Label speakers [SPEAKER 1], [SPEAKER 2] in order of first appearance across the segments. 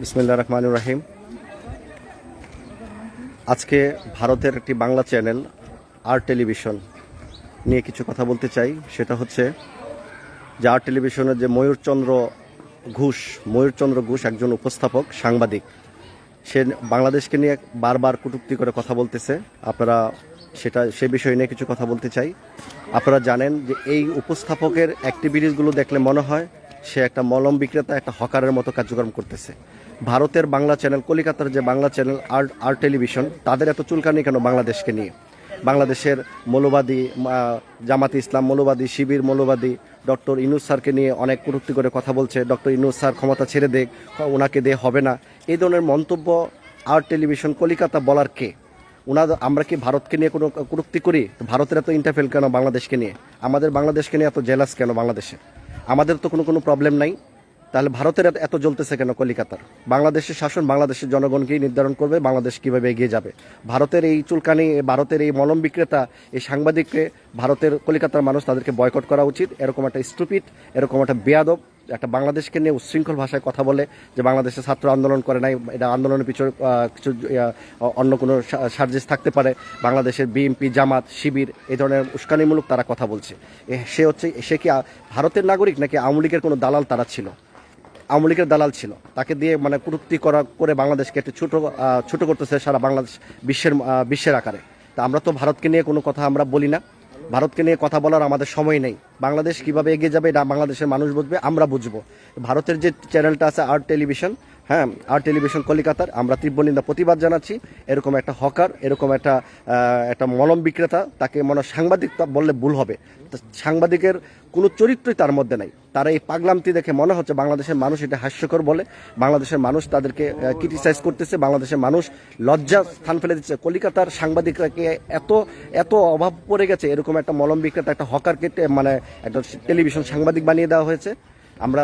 [SPEAKER 1] বিসমিল্লা রহমান রাহিম। আজকে ভারতের একটি বাংলা চ্যানেল, আর টেলিভিশন নিয়ে কিছু কথা বলতে চাই। সেটা হচ্ছে যে আর টেলিভিশনের যে ময়ূরচন্দ্র ঘোষ ময়ূরচন্দ্র ঘোষ একজন উপস্থাপক, সাংবাদিক। সে বাংলাদেশকে নিয়ে বারবার কটূক্তি করে কথা বলতেছে। আপনারা সেটা, সে বিষয় নিয়ে কিছু কথা বলতে চাই। আপনারা জানেন যে এই উপস্থাপকের অ্যাক্টিভিটিসগুলো দেখলে মনে হয় সে একটা মলম বিক্রেতা, একটা হকারের মতো কার্যক্রম করতেছে। ভারতের বাংলা চ্যানেল, কলিকাতার যে বাংলা চ্যানেল, আর আর টেলিভিশন, তাদের এত চুলকানি কেন বাংলাদেশকে নিয়ে? বাংলাদেশের মৌলবাদী জামাতে ইসলাম মৌলবাদী, শিবির মৌলবাদী, ডক্টর ইনুস স্যারকে নিয়ে অনেক কটূক্তি করে কথা বলছে। ডক্টর ইনুস স্যার ক্ষমতা ছেড়ে দেখ ওনাকে দিয়ে হবে না। এই ধরনের মন্তব্য আর টেলিভিশন কলিকাতা বলার কে? ওনার আমরা কি ভারতকে নিয়ে কোনো কটূক্তি করি? তো ভারতের এত ইন্টারফেল কেন বাংলাদেশকে নিয়ে? আমাদের বাংলাদেশকে নিয়ে এত জেলাস কেন বাংলাদেশে? আমাদের তো কোনো কোনো প্রবলেম নাই। তাহলে ভারতের এত- জ্বলতেছে কেন কলিকাতার? বাংলাদেশের শাসন বাংলাদেশের জনগণকেই নির্ধারণ করবে, বাংলাদেশ কীভাবে এগিয়ে যাবে? ভারতের এই চুলকানি, ভারতের এই মলম বিক্রেতা এই সাংবাদিককে ভারতের কলিকাতার মানুষ তাদেরকে বয়কট করা উচিত। এরকম একটা স্টুপিড এরকম একটা বেয়াদব একটা বাংলাদেশকে নিয়ে উচ্ছৃঙ্খল ভাষায় কথা বলে যে বাংলাদেশে ছাত্র আন্দোলন করে নাই, এটা আন্দোলনের পিছনে কিছু অন্য কোনো সার্জিস থাকতে পারে। বাংলাদেশের বিএনপি, জামাত, শিবির, এই ধরনের উস্কানিমূলক তারা কথা বলছে। সে হচ্ছে, সে কি ভারতের নাগরিক নাকি আওয়ামী লীগের কোনো দালাল তারা ছিল? আওয়ামী লীগের দালাল ছিল। তাকে দিয়ে মানে কুরুক্তি করা, করে বাংলাদেশকে একটু ছোটো ছোটো করতেছে সারা বাংলাদেশ বিশ্বের বিশ্বের আকারে। তা আমরা তো ভারতকে নিয়ে কোনো কথা আমরা বলি না। ভারতকে নিয়ে কথা বলার আমাদের সময় নেই। বাংলাদেশ কীভাবে এগিয়ে যাবে, এটা বাংলাদেশের মানুষ বুঝবে, আমরা বুঝব। ভারতের যে চ্যানেলটা আছে আর্ট টেলিভিশন হ্যাঁ আর টেলিভিশন কলিকাতার। আমরা তীব্র নিন্দা, প্রতিবাদ জানাচ্ছি। এরকম একটা হকার, এরকম একটা একটা মলম বিক্রেতা, তাকে মনে সাংবাদিক বললে ভুল হবে। সাংবাদিকের কোনো চরিত্রই তার মধ্যে নাই। তারা এই পাগলামতি দেখে মনে হচ্ছে বাংলাদেশের মানুষ এটা হাস্যকর বলে। বাংলাদেশের মানুষ তাদেরকে ক্রিটিসাইজ করতেছে। বাংলাদেশের মানুষ লজ্জা স্থান ফেলে দিচ্ছে। কলিকাতার সাংবাদিকরাকে এত এত অভাব পড়ে গেছে। এরকম একটা মলম বিক্রেতা, একটা হকারকে মানে একটা টেলিভিশন সাংবাদিক বানিয়ে দেওয়া হয়েছে। আমরা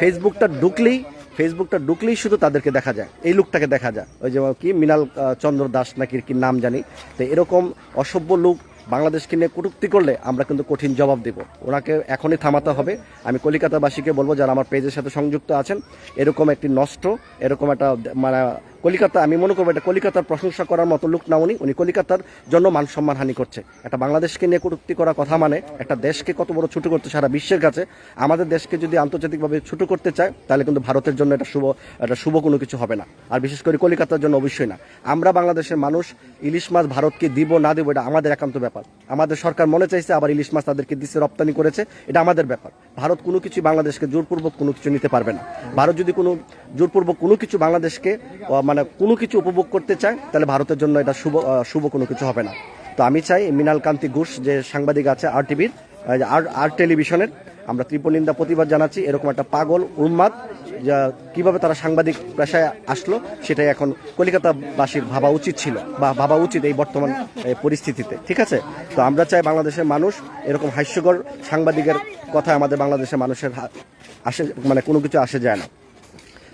[SPEAKER 1] ফেসবুকটা ঢুকলেই ফেসবুকটা ঢুকলেই শুধু তাদেরকে দেখা যায়। এই লোকটাকে দেখা যায়। ওই যে কি, মৃণাল চন্দ্র দাস নাকি কি নাম জানি। তো এরকম অসভ্য লোক বাংলাদেশকে নিয়ে কটুক্তি করলে আমরা কিন্তু কঠিন জবাব দেব। ওনাকে এখনই থামাতে হবে। আমি কলিকাতাবাসীকে বলব, যারা আমার পেজের সাথে সংযুক্ত আছেন, এরকম একটি নষ্ট, এরকম একটা মানে কলিকাতা, আমি মনে করব এটা কলিকাতার প্রশংসা করার মতো লোক না উনি। উনি কলিকাতার জন্য মান সম্মান হানি করছে। একটা বাংলাদেশকে নিয়ে কটূক্তি করা কথা মানে একটা দেশকে কত বড় ছোট করতে সারা বিশ্বের কাছে। আমাদের দেশকে যদি আন্তর্জাতিকভাবে ছোট করতে চায়, তাহলে কিন্তু ভারতের জন্য এটা শুভ এটা শুভ কোনো কিছু হবে না। আর বিশেষ করে কলিকাতার জন্য অবশ্যই না। আমরা বাংলাদেশের মানুষ, ইলিশ মাছ ভারতকে দিব, না দেবো, এটা আমাদের একান্ত ব্যাপার। আমাদের সরকার মনে চাইছে আবার ইলিশ মাছ তাদেরকে দিচ্ছে, রপ্তানি করেছে, এটা আমাদের ব্যাপার। ভারত কোনো কিছু বাংলাদেশকে জোরপূর্বক কোনো কিছু নিতে পারবে না। ভারত যদি কোনো জোরপূর্বক কোনো কিছু বাংলাদেশকে মানে কোনো কিছু উপভোগ করতে চায়, তাহলে ভারতের জন্য এটা শুভ শুভ কোনো কিছু হবে না। তো আমি চাই মৃণাল কান্তি ঘোষ, যে সাংবাদিক আছে আর টিভির আর আর টেলিভিশনের, আমরা তীব্র নিন্দা প্রতিবাদ জানাচ্ছি, এরকম একটা পাগল, উন্মাদ, যা কীভাবে তারা সাংবাদিক পেশায় আসলো, সেটাই এখন কলিকাতাবাসীর ভাবা উচিত ছিল, বা ভাবা উচিত এই বর্তমান পরিস্থিতিতে, ঠিক আছে? তো আমরা চাই বাংলাদেশের মানুষ এরকম হাস্যকর সাংবাদিকের কথা আমাদের বাংলাদেশের মানুষের আসে মানে কোনো কিছু আসে যায় না।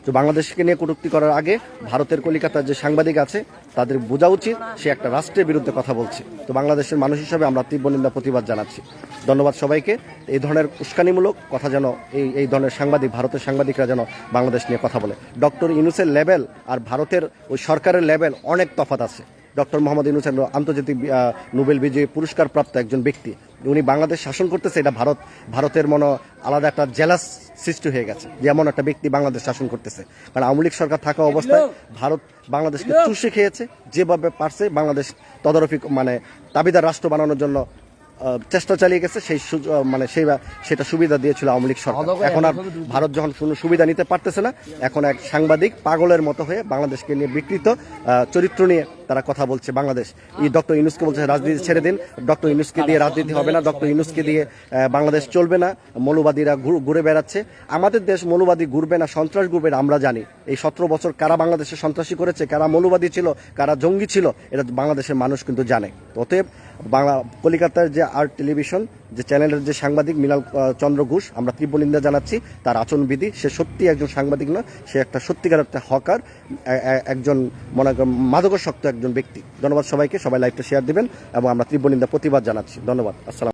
[SPEAKER 1] তো বাংলাদেশকে নিয়ে কটূক্তি করার আগে ভারতের কলিকাতার যে সাংবাদিক আছে, তাদের বোঝা উচিত সে একটা রাষ্ট্রের বিরুদ্ধে কথা বলছে। তো বাংলাদেশের মানুষ হিসাবে আমরা তীব্র নিন্দা, প্রতিবাদ জানাচ্ছি। ধন্যবাদ সবাইকে। এই ধরনের উস্কানিমূলক কথা যেন এই এই ধরনের সাংবাদিক, ভারতের সাংবাদিকরা যেন বাংলাদেশ নিয়ে কথা বলে। ডক্টর ইনুসের লেভেল আর ভারতের ওই সরকারের লেভেল অনেক তফাত আছে। ডক্টর মোহাম্মদ ইউনুস হলো আন্তর্জাতিক নোবেল বিজয়ী পুরস্কার প্রাপ্ত একজন ব্যক্তি। উনি বাংলাদেশ শাসন করতেছে, এটা ভারত, ভারতের মনে আলাদা একটা জেলাস সৃষ্টি হয়ে গেছে। যেমন একটা ব্যক্তি বাংলাদেশ শাসন করতেছে। কারণ আওয়ামী লীগ সরকার থাকা অবস্থায় ভারত বাংলাদেশকে চুষে খেয়েছে যেভাবে পারছে বাংলাদেশ তদারফি মানে দাবিদার রাষ্ট্র বানানোর জন্য চেষ্টা চালিয়ে গেছে সেই মানে সেই সেটা সুবিধা দিয়েছিল আওয়ামী লীগ সরকার। এখন আর ভারত যখন কোনো সুবিধা নিতে পারতেছে না এখন এক সাংবাদিক পাগলের মতো হয়ে বাংলাদেশকে নিয়ে বিকৃত চরিত্র নিয়ে তারা কথা বলছে বাংলাদেশ। এই ডক্টর ইনুসকে বলছে রাজনীতি ছেড়ে দিন। ডক্টর ইনুসকে দিয়ে রাজনীতি হবে না ডক্টর ইনুসকে দিয়ে বাংলাদেশ চলবে না মৌলবাদীরা ঘুরে বেড়াচ্ছে। আমাদের দেশ মৌলবাদী ঘুরবে না সন্ত্রাস ঘুরবে না আমরা জানি। এই সতেরো বছর কারা বাংলাদেশে সন্ত্রাসী করেছে কারা মৌলবাদী ছিল কারা জঙ্গি ছিল এটা বাংলাদেশের মানুষ কিন্তু জানে। অতএব বাংলা কলিকাতার যে আর্ট টেলিভিশন, যে চ্যানেলের যে সাংবাদিক মৃণাল চন্দ্র ঘোষ, আমরা তীব্র নিন্দা জানাচ্ছি, তার আচরণবিধি, সে সত্যি একজন সাংবাদিক না, সে একটা সত্যিকার একটা হকার একজন মনে মাদকাসক্ত একজন ব্যক্তি। ধন্যবাদ সবাইকে, সবাই লাইভটা শেয়ার দেবেন, এবং আমরা তীব্র নিন্দা, প্রতিবাদ জানাচ্ছি। ধন্যবাদ, আসসালাম